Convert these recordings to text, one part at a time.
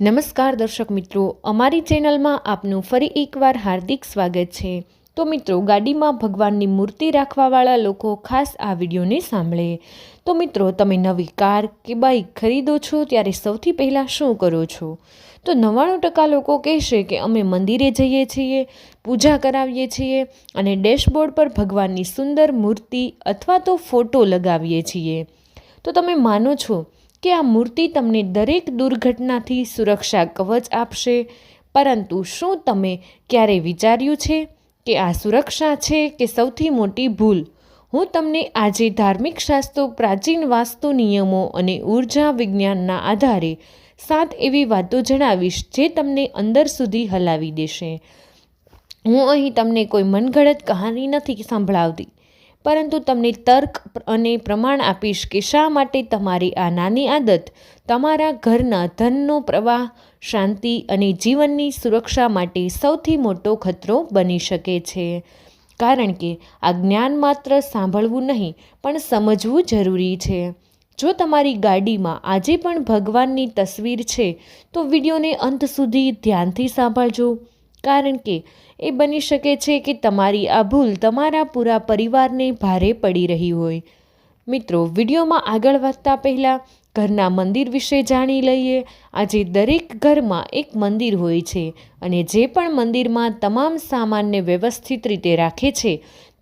નમસ્કાર દર્શક મિત્રો, અમારી ચેનલમાં આપનું ફરી એકવાર હાર્દિક સ્વાગત છે. તો મિત્રો, ગાડીમાં ભગવાનની મૂર્તિ રાખવાવાળા લોકો ખાસ આ વિડીયોને સાંભળે. તો મિત્રો, તમે નવી કાર કે બાઇક ખરીદો છો, ત્યારે સૌથી પહેલાં શું કરો છો? તો નવ્વાણું ટકા લોકો કહેશે કે અમે મંદિરે જઈએ છીએ, પૂજા કરાવીએ છીએ અને ડેશબોર્ડ પર ભગવાનની સુંદર મૂર્તિ અથવા તો ફોટો લગાવીએ છીએ. તો તમે માનો છો કે આ મૂર્તિ તમને દરેક દુર્ઘટનાથી સુરક્ષા કવચ આપશે. પરંતુ શું તમે ક્યારે વિચાર્યું છે કે આ સુરક્ષા છે કે સૌથી મોટી ભૂલ? હું તમને આજે ધાર્મિક શાસ્ત્રો, પ્રાચીન વાસ્તુ નિયમો અને ઊર્જા વિજ્ઞાનના આધારે સાત એવી વાતો જણાવીશ જે તમને અંદર સુધી હલાવી દેશે. હું અહીં તમને કોઈ મનગઢત કહાની નથી સંભળાવતી. પરંતુ તમને તર્ક અને પ્રમાણ આપીશ કે શા માટે તમારી આ નાની આદત, તમારા ઘરના ધનનો પ્રવાહ, શાંતિ અને જીવનની સુરક્ષા માટે સૌથી મોટો ખતરો બની શકે છે. કારણ કે આ જ્ઞાન માત્ર સાંભળવું નહીં, પણ સમજવું જરૂરી છે. જો તમારી ગાડીમાં આજે પણ ભગવાનની તસવીર છે, તો વિડીયોને અંત સુધી ધ્યાનથી સાંભળજો. કારણ કે એ બની શકે છે કે તમારી આ ભૂલ તમારા પૂરા પરિવારને ભારે પડી રહી હોય. મિત્રો, વિડીયોમાં આગળ વધતા પહેલાં ઘરના મંદિર વિશે જાણી લઈએ. આજે દરેક ઘરમાં એક મંદિર હોય છે અને જે પણ મંદિરમાં તમામ સામાનને વ્યવસ્થિત રીતે રાખે છે,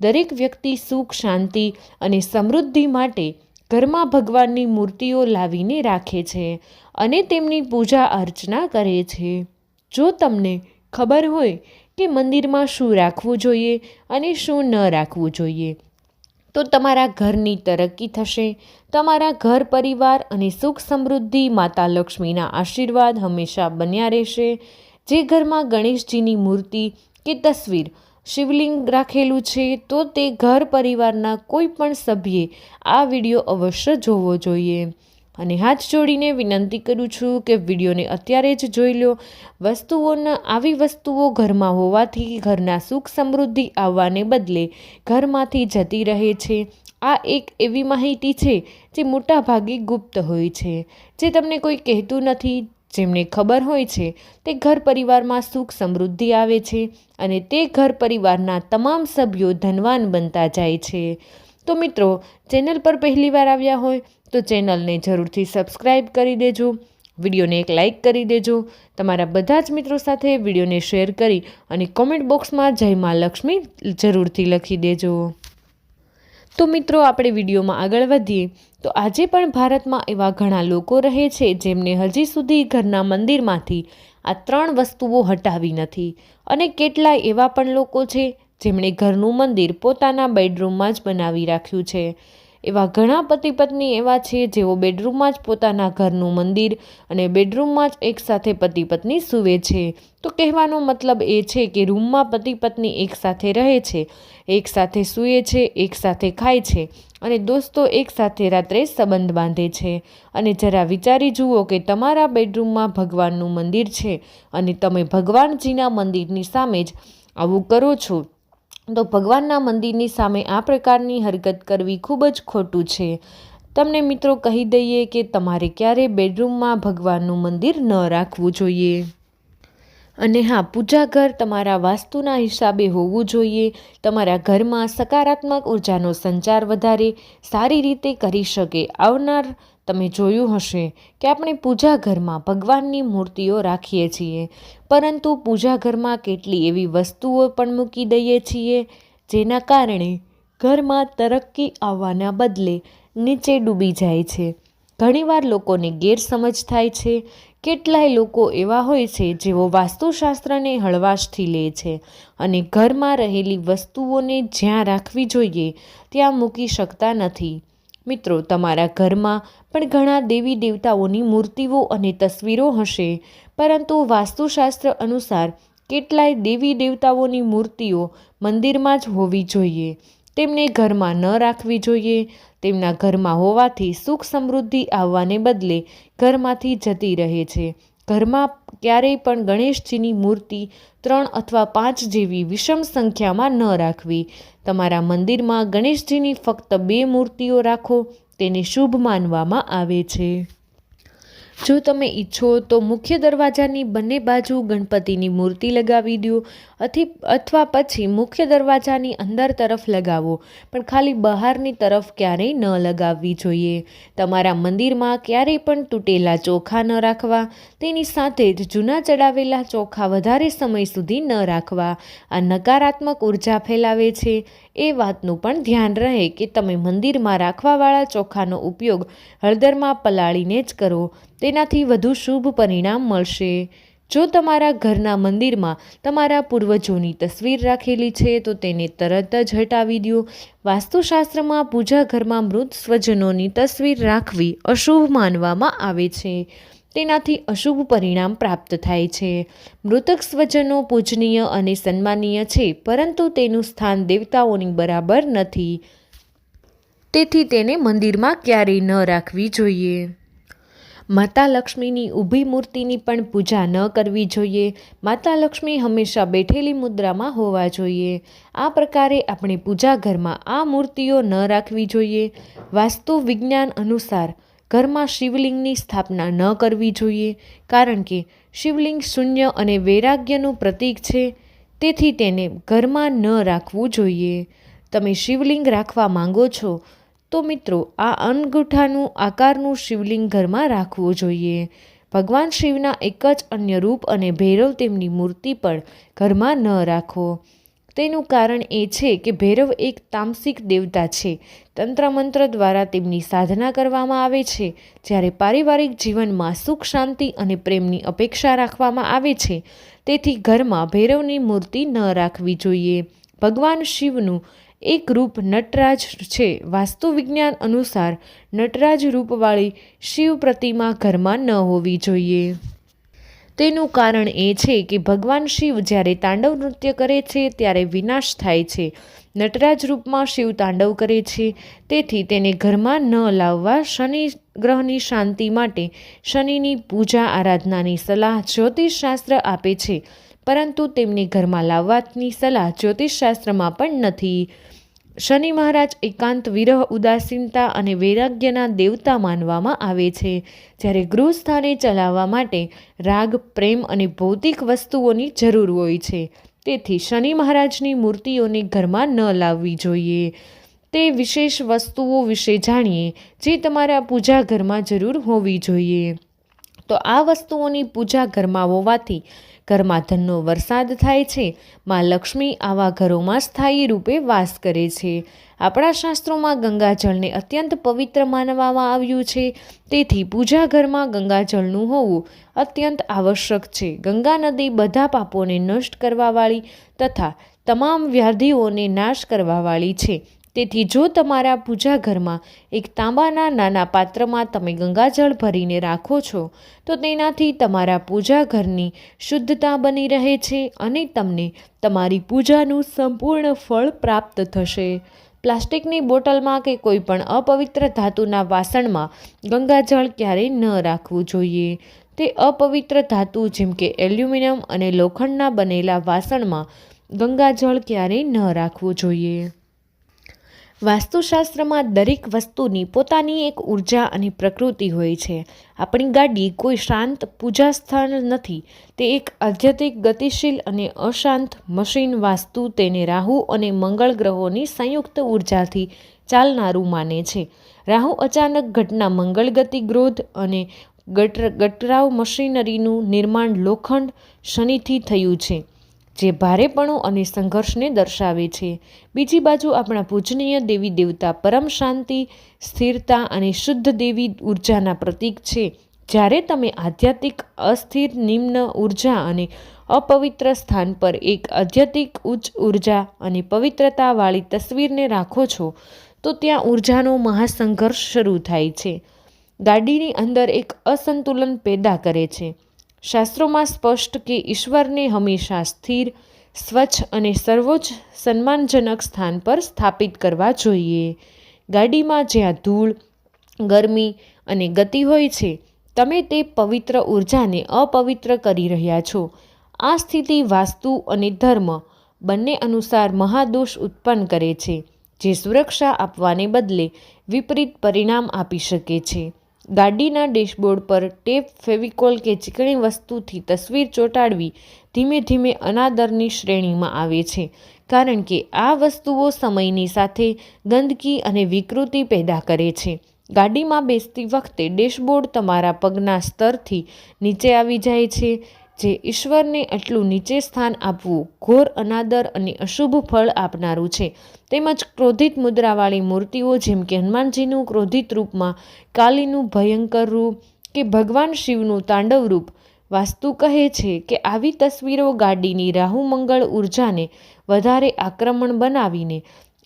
દરેક વ્યક્તિ સુખ, શાંતિ અને સમૃદ્ધિ માટે ઘરમાં ભગવાનની મૂર્તિઓ લાવીને રાખે છે અને તેમની પૂજા અર્ચના કરે છે. જો તમને ખબર હોય કે મંદિરમાં શું રાખવું જોઈએ અને શું ન રાખવું જોઈએ. તો તમારા ઘરની તરક્કી થશે. તમારા ઘર પરિવાર અને સુખ સમૃદ્ધિ માતા લક્ષ્મીના આશીર્વાદ હંમેશા બન્યા રહેશે. જે ઘરમાં ગણેશજીની મૂર્તિ કે તસવીર શિવલિંગ રાખેલું છે, તો તે ઘર પરિવારના કોઈ પણ સભ્યે આ વીડિયો અવશ્ય જોવો જોઈએ. અને હાથ જોડીને વિનંતી કરું છું કે વિડીયોને અત્યારે જ જોઈ લો. વસ્તુઓના, આવી વસ્તુઓ ઘરમાં હોવાથી ઘરના સુખ સમૃદ્ધિ આવવાને બદલે ઘરમાંથી જતી રહે છે. આ એક એવી માહિતી છે જે મોટાભાગે ગુપ્ત હોય છે. જે તમને કોઈ કહેતું નથી, જેમને ખબર હોય છે, તે ઘર પરિવારમાં સુખ સમૃદ્ધિ આવે છે અને તે ઘર પરિવારના તમામ સભ્યો ધનવાન બનતા જાય છે. તો મિત્રો, ચેનલ પર પહેલીવાર આવ્યા હોય તો ચેનલને જરૂરથી સબસ્ક્રાઈબ કરી દેજો, વિડીયોને એક લાઇક કરી દેજો, તમારા બધા જ મિત્રો સાથે વિડીયોને શેર કરી અને કોમેન્ટ બોક્સમાં જય મા લક્ષ્મી જરૂરથી લખી દેજો. તો મિત્રો, આપણે વિડીયોમાં આગળ વધીએ. તો આજે પણ ભારતમાં એવા ઘણા લોકો રહે છે જેમને હજી સુધી ઘરના મંદિરમાંથી આ ત્રણ વસ્તુઓ હટાવી નથી. અને કેટલાય એવા પણ લોકો છે જેમણે ઘરનું મંદિર પોતાના બેડરૂમમાં જ બનાવી રાખ્યું છે. એવા ઘણા પતિ પત્ની એવા છે જેઓ બેડરૂમમાં જ પોતાના ઘરનું મંદિર અને બેડરૂમમાં જ એકસાથે પતિ પત્ની સૂવે છે. તો કહેવાનો મતલબ એ છે કે રૂમમાં પતિ પત્ની એકસાથે રહે છે, એકસાથે સૂએ છે, એકસાથે ખાય છે અને દોસ્તો એકસાથે રાત્રે સંબંધ બાંધે છે. અને જરા વિચારી જુઓ કે તમારા બેડરૂમમાં ભગવાનનું મંદિર છે અને તમે ભગવાનજીના મંદિરની સામે જ આવું કરો છો તો ભગવાનના મંદિરની સામે આ પ્રકારની હરકત કરવી ખૂબ જ ખોટું છે. તમને મિત્રો કહી દઈએ કે તમારે ક્યારે બેડરૂમમાં ભગવાનનું મંદિર ન રાખવું જોઈએ. અને હા પૂજા ઘર તમારા વાસ્તુના હિસાબે હોવું જોઈએ. તમારા ઘરમાં સકારાત્મક ઉર્જાનો સંચાર વધારે સારી રીતે કરી શકે. આવનાર તમે જોયું હશે કે આપણે પૂજા ઘરમાં ભગવાનની મૂર્તિઓ રાખીએ છીએ, પરંતુ પૂજા ઘરમાં કેટલી એવી વસ્તુઓ પણ મૂકી દઈએ છીએ, જેના કારણે ઘરમાં તરક્કી આવવાના બદલે નીચે ડૂબી જાય છે. ઘણીવાર લોકોને ગેરસમજ થાય છે. કેટલાય લોકો એવા હોય છે જેઓ વાસ્તુશાસ્ત્રને હળવાશથી લે છે અને ઘરમાં રહેલી વસ્તુઓને જ્યાં રાખવી જોઈએ, ત્યાં મૂકી શકતા નથી. મિત્રો, તમારા ઘરમાં પણ ઘણા દેવી દેવતાઓની મૂર્તિઓ અને તસવીરો હશે. પરંતુ વાસ્તુશાસ્ત્ર અનુસાર કેટલાય દેવી દેવતાઓની મૂર્તિઓ મંદિરમાં જ હોવી જોઈએ. તેમને ઘરમાં ન રાખવી જોઈએ. તેમના ઘરમાં હોવાથી સુખ સમૃદ્ધિ આવવાને બદલે ઘરમાંથી જતી રહે છે. ઘરમાં ક્યારેય પણ ગણેશજીની મૂર્તિ ત્રણ અથવા પાંચ જેવી વિષમ સંખ્યામાં ન રાખવી. તમારા મંદિરમાં ગણેશજીની ફક્ત બે મૂર્તિઓ રાખો, તેને શુભ માનવામાં આવે છે. જો તમે ઈચ્છો તો મુખ્ય દરવાજાની બંને બાજુ ગણપતિની મૂર્તિ લગાવી દો, અથી અથવા પછી મુખ્ય દરવાજાની અંદર તરફ લગાવો, પણ ખાલી બહારની તરફ ક્યારેય ન લગાવવી જોઈએ. તમારા મંદિરમાં ક્યારેય પણ તૂટેલા ચોખા ન રાખવા, તેની સાથે જ જૂના ચડાવેલા ચોખા વધારે સમય સુધી ન રાખવા. આ નકારાત્મક ઊર્જા ફેલાવે છે. એ વાતનું પણ ધ્યાન રહે કે તમે મંદિરમાં રાખવાવાળા ચોખાનો ઉપયોગ હળદરમાં પલાળીને જ કરો. તેનાથી વધુ શુભ પરિણામ મળશે. જો તમારા ઘરના મંદિરમાં તમારા પૂર્વજોની તસવીર રાખેલી છે, તો તેને તરત જ હટાવી દો. વાસ્તુશાસ્ત્રમાં પૂજા ઘરમાં મૃત સ્વજનોની તસવીર રાખવી અશુભ માનવામાં આવે છે. તેનાથી અશુભ પરિણામ પ્રાપ્ત થાય છે. મૃતક સ્વજનો પૂજનીય અને સન્માનીય છે, પરંતુ તેનું સ્થાન દેવતાઓની બરાબર નથી. તેથી તેને મંદિરમાં ક્યારેય ન રાખવી જોઈએ. માતા લક્ષ્મીની ઊભી મૂર્તિની પણ પૂજા ન કરવી જોઈએ. માતા લક્ષ્મી હંમેશા બેઠેલી મુદ્રામાં હોવા જોઈએ. આ પ્રકારે આપણે પૂજા ઘરમાં આ મૂર્તિઓ ન રાખવી જોઈએ. વાસ્તુ વિજ્ઞાન અનુસાર ઘરમાં શિવલિંગની સ્થાપના ન કરવી જોઈએ કારણ કે શિવલિંગ શૂન્ય અને વૈરાગ્યનું પ્રતીક છે, તેથી તેને ઘરમાં ન રાખવું જોઈએ. તમે શિવલિંગ રાખવા માંગો છો, તો મિત્રો આ અંગૂઠાનું આકારનું શિવલિંગ ઘરમાં રાખવું જોઈએ. ભગવાન શિવના એક જ અન્ય રૂપ અને ભૈરવ તેમની મૂર્તિ પણ ઘરમાં ન રાખો. તેનું કારણ એ છે કે ભૈરવ એક તામસિક દેવતા છે. તંત્ર મંત્ર દ્વારા તેમની સાધના કરવામાં આવે છે, જ્યારે પારિવારિક જીવનમાં સુખ, શાંતિ અને પ્રેમની અપેક્ષા રાખવામાં આવે છે. તેથી ઘરમાં ભૈરવની મૂર્તિ ન રાખવી જોઈએ. ભગવાન શિવનું એક રૂપ નટરાજ છે. વાસ્તુ વિજ્ઞાન અનુસાર નટરાજ રૂપવાળી શિવ પ્રતિમા ઘરમાં ન હોવી જોઈએ. તેનું કારણ એ છે કે ભગવાન શિવ જ્યારે તાંડવ નૃત્ય કરે છે, ત્યારે વિનાશ થાય છે. નટરાજ રૂપમાં શિવ તાંડવ કરે છે. તેથી તેને ઘરમાં ન લાવવા શનિ ગ્રહની શાંતિ માટે શનિની પૂજા આરાધનાની સલાહ જ્યોતિષશાસ્ત્ર આપે છે. પરંતુ તેમને ઘરમાં લાવવાની સલાહ જ્યોતિષશાસ્ત્રમાં પણ નથી. શનિ મહારાજ એકાંત વિરહ ઉદાસીનતા અને વૈરાગ્યના દેવતા માનવામાં આવે છે. જ્યારે ગૃહસ્થાને ચલાવવા માટે રાગ, પ્રેમ અને ભૌતિક વસ્તુઓની જરૂર હોય છે. તેથી શનિ મહારાજની મૂર્તિઓને ઘરમાં ન લાવવી જોઈએ. તે વિશેષ વસ્તુઓ વિશે જાણીએ, જે તમારા પૂજા ઘરમાં જરૂર હોવી જોઈએ. તો આ વસ્તુઓની પૂજા ઘરમાં હોવાથી ઘરમાં ધનનો વરસાદ થાય છે. માં લક્ષ્મી આવા ઘરોમાં સ્થાયી રૂપે વાસ કરે છે. આપણા શાસ્ત્રોમાં ગંગાજળને અત્યંત પવિત્ર માનવામાં આવ્યું છે. તેથી પૂજા ઘરમાં ગંગાજળનું હોવું અત્યંત આવશ્યક છે. ગંગા નદી બધા પાપોને નષ્ટ કરવાવાળી તથા તમામ વ્યાધિઓને નાશ કરવાવાળી છે. તેથી જો તમારા પૂજા ઘરમાં એક તાંબાના નાના પાત્રમાં તમે ગંગાજળ ભરીને રાખો છો, તો તેનાથી તમારા પૂજા ઘરની શુદ્ધતા બની રહે છે અને તમને તમારી પૂજાનું સંપૂર્ણ ફળ પ્રાપ્ત થશે. પ્લાસ્ટિકની બોટલમાં કે કોઈપણ અપવિત્ર ધાતુના વાસણમાં ગંગાજળ ક્યારેય ન રાખવું જોઈએ. તે અપવિત્ર ધાતુ જેમ કે એલ્યુમિનિયમ અને લોખંડના બનેલા વાસણમાં ગંગાજળ ક્યારેય ન રાખવું જોઈએ. વાસ્તુશાસ્ત્રમાં દરેક વસ્તુની પોતાની એક ઊર્જા અને પ્રકૃતિ હોય છે. આપણી ગાડી કોઈ શાંત પૂજા સ્થળ નથી, તે એક આધ્યાત્મિક, ગતિશીલ અને અશાંત મશીન વાસ્તુ તેને રાહુ અને મંગળ ગ્રહોની સંયુક્ત ઉર્જાથી ચાલનારું માને છે. રાહુ અચાનક ઘટના મંગળ ગતિ ગ્રોધ અને ગટર ગટરાવ મશીનરીનું નિર્માણ લોખંડ શનિથી થયું છે. જે ભારેપણું અને સંઘર્ષને દર્શાવે છે. બીજી બાજુ આપણા પૂજનીય દેવી દેવતા પરમ શાંતિ, સ્થિરતા અને શુદ્ધ દેવી ઉર્જાના પ્રતીક છે. જ્યારે તમે આધ્યાત્મિક અસ્થિર નિમ્ન ઊર્જા અને અપવિત્ર સ્થાન પર એક આધ્યાત્મિક ઉચ્ચ ઊર્જા અને પવિત્રતાવાળી તસવીરને રાખો છો, તો ત્યાં ઉર્જાનો મહાસંઘર્ષ શરૂ થાય છે. ગાડીની અંદર એક અસંતુલન પેદા કરે છે. શાસ્ત્રોમાં સ્પષ્ટ કે ઈશ્વરને હંમેશા સ્થિર, સ્વચ્છ અને સર્વોચ્ચ સન્માનજનક સ્થાન પર સ્થાપિત કરવા જોઈએ. ગાડીમાં જ્યાં ધૂળ, ગરમી અને ગતિ હોય છે, તમે તે પવિત્ર ઉર્જાને અપવિત્ર કરી રહ્યા છો. આ સ્થિતિ વાસ્તુ અને ધર્મ બંને અનુસાર મહાદોષ ઉત્પન્ન કરે છે, જે સુરક્ષા આપવાને બદલે વિપરીત પરિણામ આપી શકે છે. ગાડીના ડેશબોર્ડ પર ટેપ ફેવિકોલ કે ચીકણી વસ્તુથી તસવીર ચોંટાડવી ધીમે ધીમે અનાદરની શ્રેણીમાં આવે છે. કારણ કે આ વસ્તુઓ સમયની સાથે ગંદકી અને વિકૃતિ પેદા કરે છે. ગાડીમાં બેસતી વખતે ડેશબોર્ડ તમારા પગના સ્તરથી નીચે આવી જાય છે. જે ઈશ્વરને આટલું નીચે સ્થાન આપવું ઘોર અનાદર અને અશુભ ફળ આપનારું છે. તેમજ ક્રોધિત મુદ્રાવાળી મૂર્તિઓ જેમ કે હનુમાનજીનું ક્રોધિત રૂપમાં કાલીનું ભયંકર રૂપ કે ભગવાન શિવનું તાંડવ રૂપ, વાસ્તુ કહે છે કે આવી તસવીરો ગાડીની રાહુમંગળ ઉર્જાને વધારે આક્રમણ બનાવીને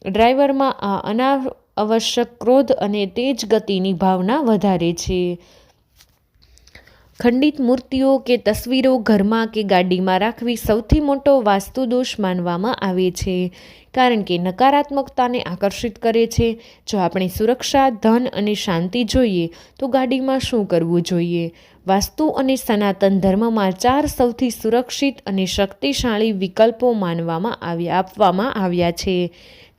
ડ્રાઈવરમાં આ અનાવશ્યક ક્રોધ અને તેજ ગતિની ભાવના વધારે છે. ખંડિત મૂર્તિઓ કે તસવીરો ઘરમાં કે ગાડીમાં રાખવી સૌથી મોટો વાસ્તુ દોષ માનવામાં આવે છે, કારણ કે નકારાત્મકતાને આકર્ષિત કરે છે. જો આપણે સુરક્ષા, ધન અને શાંતિ જોઈએ, તો ગાડીમાં શું કરવું જોઈએ? વાસ્તુ અને સનાતન ધર્મમાં ચાર સૌથી સુરક્ષિત અને શક્તિશાળી વિકલ્પો માનવામાં આવ્યા, આપવામાં આવ્યા છે.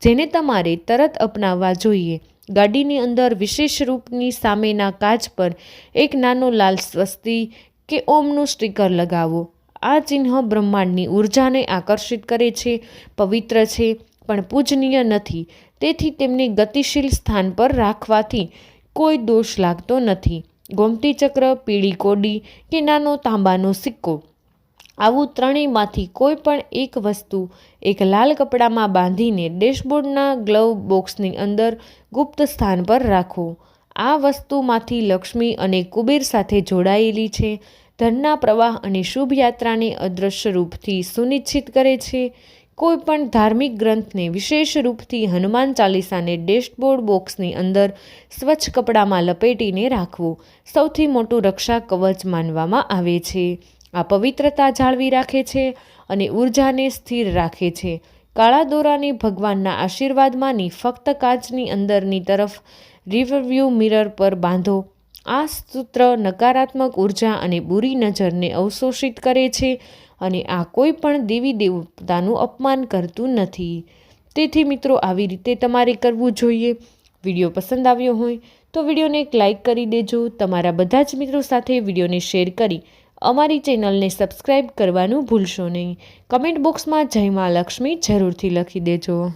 જેને તમારે તરત અપનાવવા જોઈએ. ગાડીની અંદર વિશેષ રૂપની સામેના કાચ પર એક નાનો લાલ સ્વસ્તી કે ઓમનું સ્ટીકર લગાવો. આ ચિહ્ન બ્રહ્માંડની ઉર્જાને આકર્ષિત કરે છે, પવિત્ર છે, પણ પૂજનીય નથી. તેથી તેમને ગતિશીલ સ્થાન પર રાખવાથી કોઈ દોષ લાગતો નથી. ગોમતી ચક્ર પીળી કોડી કે નાનો તાંબાનો સિક્કો. આવું ત્રણેયમાંથી કોઈ પણ એક વસ્તુ એક લાલ કપડામાં બાંધીને ડેશબોર્ડના ગ્લવ બોક્સની અંદર ગુપ્ત સ્થાન પર રાખો. આ વસ્તુમાંથી લક્ષ્મી અને કુબેર સાથે જોડાયેલી છે. ધનના પ્રવાહ અને શુભ યાત્રાને અદૃશ્ય રૂપથી સુનિશ્ચિત કરે છે. કોઈ પણ ધાર્મિક ગ્રંથને વિશેષ રૂપથી હનુમાન ચાલીસાને ડેશબોર્ડ બોક્સની અંદર સ્વચ્છ કપડામાં લપેટીને રાખવું સૌથી મોટું રક્ષા કવચ માનવામાં આવે છે. આ પવિત્રતા જાળવી રાખે છે અને ઉર્જાને સ્થિર રાખે છે. કાળા દોરાને ભગવાનના આશીર્વાદ માની ફક્ત કાચની અંદરની તરફ રિવરવ્યૂ મિરર પર બાંધો. આ સૂત્ર નકારાત્મક ઊર્જા અને બુરી નજરને અવશોષિત કરે છે અને આ કોઈ પણ દેવી દેવતાનું અપમાન કરતું નથી. તેથી મિત્રો, આવી રીતે તમારે કરવું જોઈએ. વીડિયો પસંદ આવ્યો હોય તો વિડીયોને એક લાઇક કરી દેજો. તમારા બધા જ મિત્રો સાથે વિડીયોને શેર કરી અમારી ચેનલને સબસ્ક્રાઈબ કરવાનું ભૂલશો નહીં. કમેન્ટ બોક્સમાં જય મા લક્ષ્મી જરૂરથી લખી દેજો.